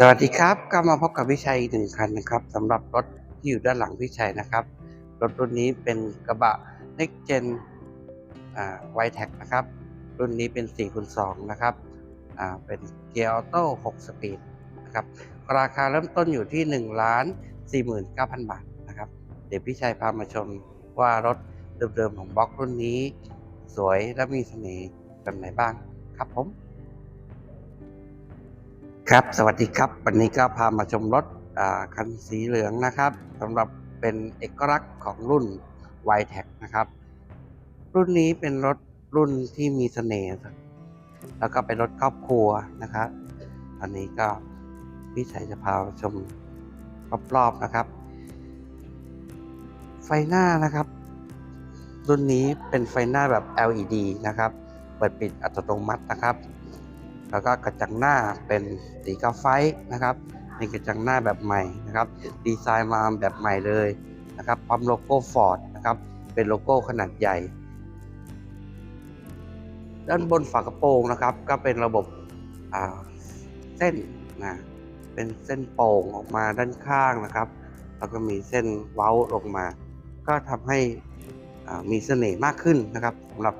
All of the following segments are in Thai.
สวัสดีครับก็มาพบกับพี่ชัยอีกหนึ่งคันนะครับสำหรับรถที่อยู่ด้านหลังพี่ชัยนะครับ รถรุ่นนี้เป็นกระบะ Next Gen อ่า y t e c นะครับ รุ่นนี้เป็น4คูณ2นะครับเป็นเกียร์ออโต้6สปีดนะครับราคาเริ่มต้นอยู่ที่ 1 ล้าน 49,000 บาทนะครับ เดี๋ยวพี่ชัยพามาชมว่ารถเดิมๆของบล็อกรุ่นนี้ สวยและมีเสน่ห์แบบไหนบ้างครับผม ครับ สวัสดีครับ วันนี้ก็พามาชมรถคันสีเหลืองนะครับสำหรับเป็นเอกลักษณ์ของรุ่น y t e c นะครับ รุ่นนี้เป็นรถรุ่นที่มีเสน่ห์แล้วก็เป็นรถครอบครัวนะครับอันนี้ก็พี่ชัยจะพาชมรอบๆนะครับ ไฟหน้านะครับ รุ่นนี้เป็นไฟหน้าแบบ LED นะครับ เปิดปิดอัตโนมัตินะครับ แล้วก็กระจังหน้าเป็นสีกาไฟนะครับเป็นกระจังหน้าแบบใหม่นะครับ ดีไซน์มาแบบใหม่เลยนะครับพร้อมโลโก้ฟอร์ดนะครับ เป็นโลโก้ขนาดใหญ่ ด้านบนฝากระโปรงนะครับ ก็เป็นระบบเส้นนะเป็นเส้นโป่งออกมาด้านข้างนะครับ แล้วก็มีเส้นเว้าลงมา ก็ทำให้มีเสน่ห์มากขึ้นนะครับสำหรับ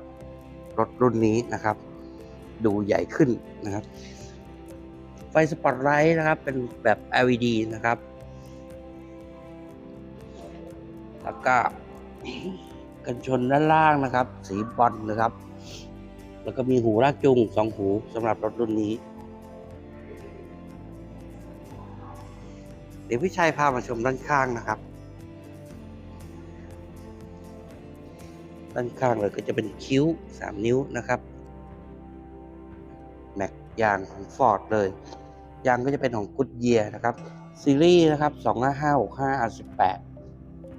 รถรุ่นนี้นะครับ ดูใหญ่ขึ้นนะครับ ไฟสปอตไลท์นะครับ เป็นแบบ LED นะครับ แล้วก็กันชนด้านล่างนะครับ สีบอลนะครับ แล้วก็มีหูลากจูงสองหูสำหรับรถรุ่นนี้ เดี๋ยวพี่ชัยพามาชมด้านข้างนะครับด้านข้างเลยก็จะเป็นคิ้ว 3 นิ้วนะครับ ยางของ Ford เลย ยางก็จะเป็นของ Goodyear นะครับ ซีรีส์นะครับ 25565 R18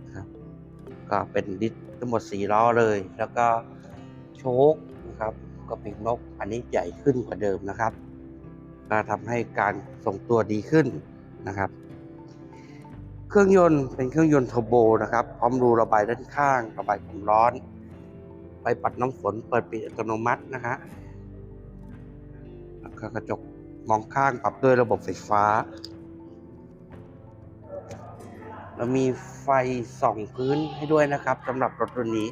นะครับก็เป็นดิสทั้งหมด 4 ล้อเลย แล้วก็โชคนะครับ ก็เป็นนกอันนี้ใหญ่ขึ้นกว่าเดิมนะครับก็ทำให้การส่งตัวดีขึ้นนะครับ เครื่องยนต์เป็นเครื่องยนต์เทอร์โบนะครับ พร้อมรูระบายด้านข้าง ระบายความร้อน ไปปัดน้ำฝนเปิดปิดอัตโนมัตินะคะ ก็กระจกมองข้างปรับด้วยระบบไฟฟ้า แล้วมีไฟส่องพื้นให้ด้วยนะครับสำหรับรถรุ่นนี้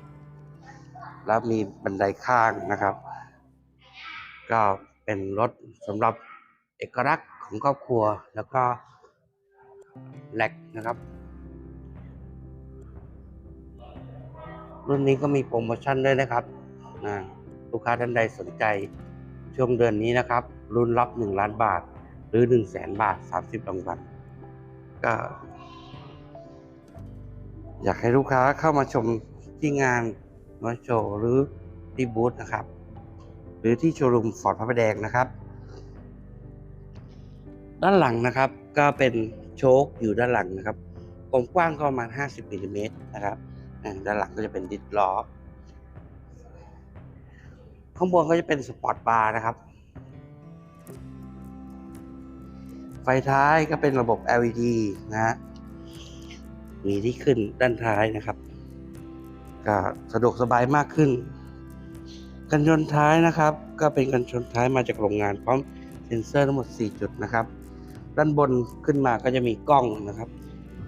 แล้วมีบันไดข้างนะครับ ก็เป็นรถสำหรับเอกลักษณ์ของครอบครัวแล้วก็แลกนะครับ รุ่นนี้ก็มีโปรโมชั่นด้วยนะครับลูกค้าท่านใดสนใจช่วงเดือนนี้นะครับ รุ่นรับ 1 ล้านบาท หรือ 1 0 0 0 0แสนบาท 30รางวัลก็ อยากให้ลูกค้าเข้ามาชมที่งานน้อยโชว์หรือที่บูธนะครับ หรือที่โชว์รูมฟอร์ดพระประแดงนะครับ ด้านหลังนะครับก็เป็นโชคอยู่ด้านหลังนะครับความกว้างก็ประมาณ 50มิลลิเมตรนะครับด้านหลังก็จะเป็นดิสล้อข้างบนก็จะเป็นสปอร์ตบาร์นะครับ ฟท้ายก็เป็นระบบ LED นะฮะมีที่ขึ้นด้านท้ายนะครับ ก็สะดวกสบายมากขึ้น กันชนท้ายนะครับ ก็เป็นกันชนท้ายมาจากโรงงานพร้อมเซ็นเซอร์ทั้งหมด 4 จุดนะครับ ด้านบนขึ้นมาก็จะมีกล้องนะครับ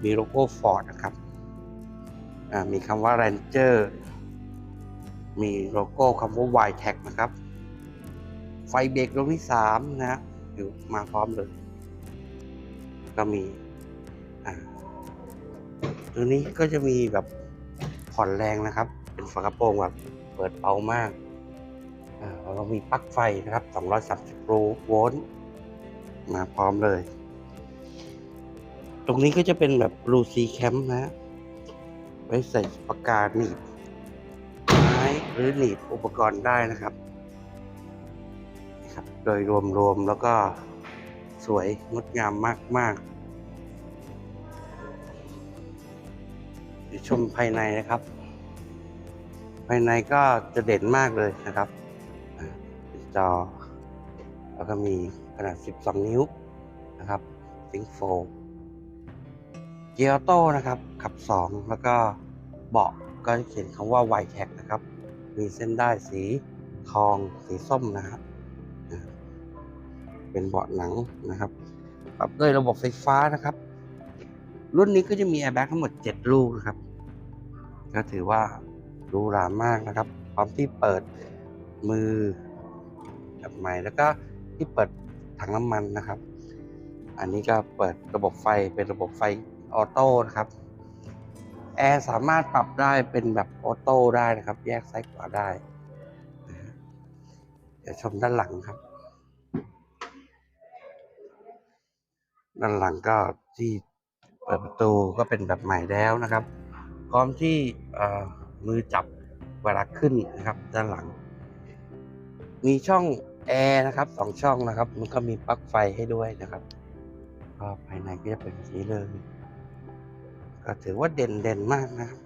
มีโลโก้ Ford นะครับมีคำว่า Ranger มีโลโก้คำว่า y t a g นะครับ ไฟเบรกดวงที่สามนะฮะอยู่มาพร้อมเลย ก็มี อ่า ตัวนี้ก็จะมีแบบผ่อนแรงนะครับ เป็นฝากระโปรงแบบเปิดเบามาก อ่าแล้วก็มีปลั๊กไฟนะครับ 230โวลต์มาพร้อมเลย ตรงนี้ก็จะเป็นแบบรูซีแคมนะฮะไว้ใส่ปากกาหนีบไม้หรือหนีบอุปกรณ์ได้นะครับครับ โดยรวมๆแล้วก็ วยงดงามมากๆเดี๋ยวชมภายในนะครับ ภายในก็จะเด่นมากเลยนะครับจอแล้วก็มีขนาด 12 นิ้วนะครับซิงโฟเกียร์โต้นะครับ ขับ 2 แล้วก็เบาะก็เขียนคำว่า y t a g นะครับ มีเส้นได้สีทองสีส้มนะครับ เป็นเบาะหนังนะครับ ปรับด้วยระบบไฟฟ้านะครับ รุ่นนี้ก็จะมีแอร์แบ็กทั้งหมด 7 ลูกนะครับ ก็ถือว่าหรูหรามากนะครับ พร้อมที่เปิดมือแบบใหม่แล้วก็ที่เปิดถังน้ำมันนะครับ อันนี้ก็เปิดระบบไฟเป็นระบบไฟออโต้นะครับ แอร์สามารถปรับได้เป็นแบบออโต้ได้นะครับ แยกซ้ายขวาได้ เดี๋ยวชมด้านหลังครับ ด้านหลังก็ที่เปิดประตูก็เป็นแบบใหม่แล้วนะครับ พร้อมที่มือจับเวลาขึ้นนะครับ ด้านหลัง มีช่องแอร์นะครับสองช่องนะครับ มันก็มีปลั๊กไฟให้ด้วยนะครับก็ภายในก็จะเป็นแบบนี้เลยก็ถือว่าเด่นเด่นมากนะครับ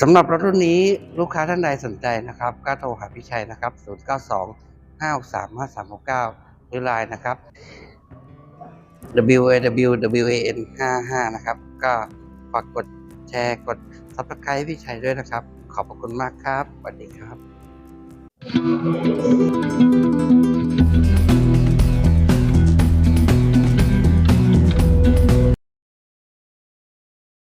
สำหรับรถรุ่นนี้ลูกค้าท่านใดสนใจนะครับก็โทรหาพี่ชัยนะครับ 092 563 5369 หรือไลน์นะครับ w a w w a n 55นะครับ ก็ฝากกดแชร์กด subscribe พี่ชัยด้วยนะครับ ขอบพระคุณมากครับสวัสดีครับ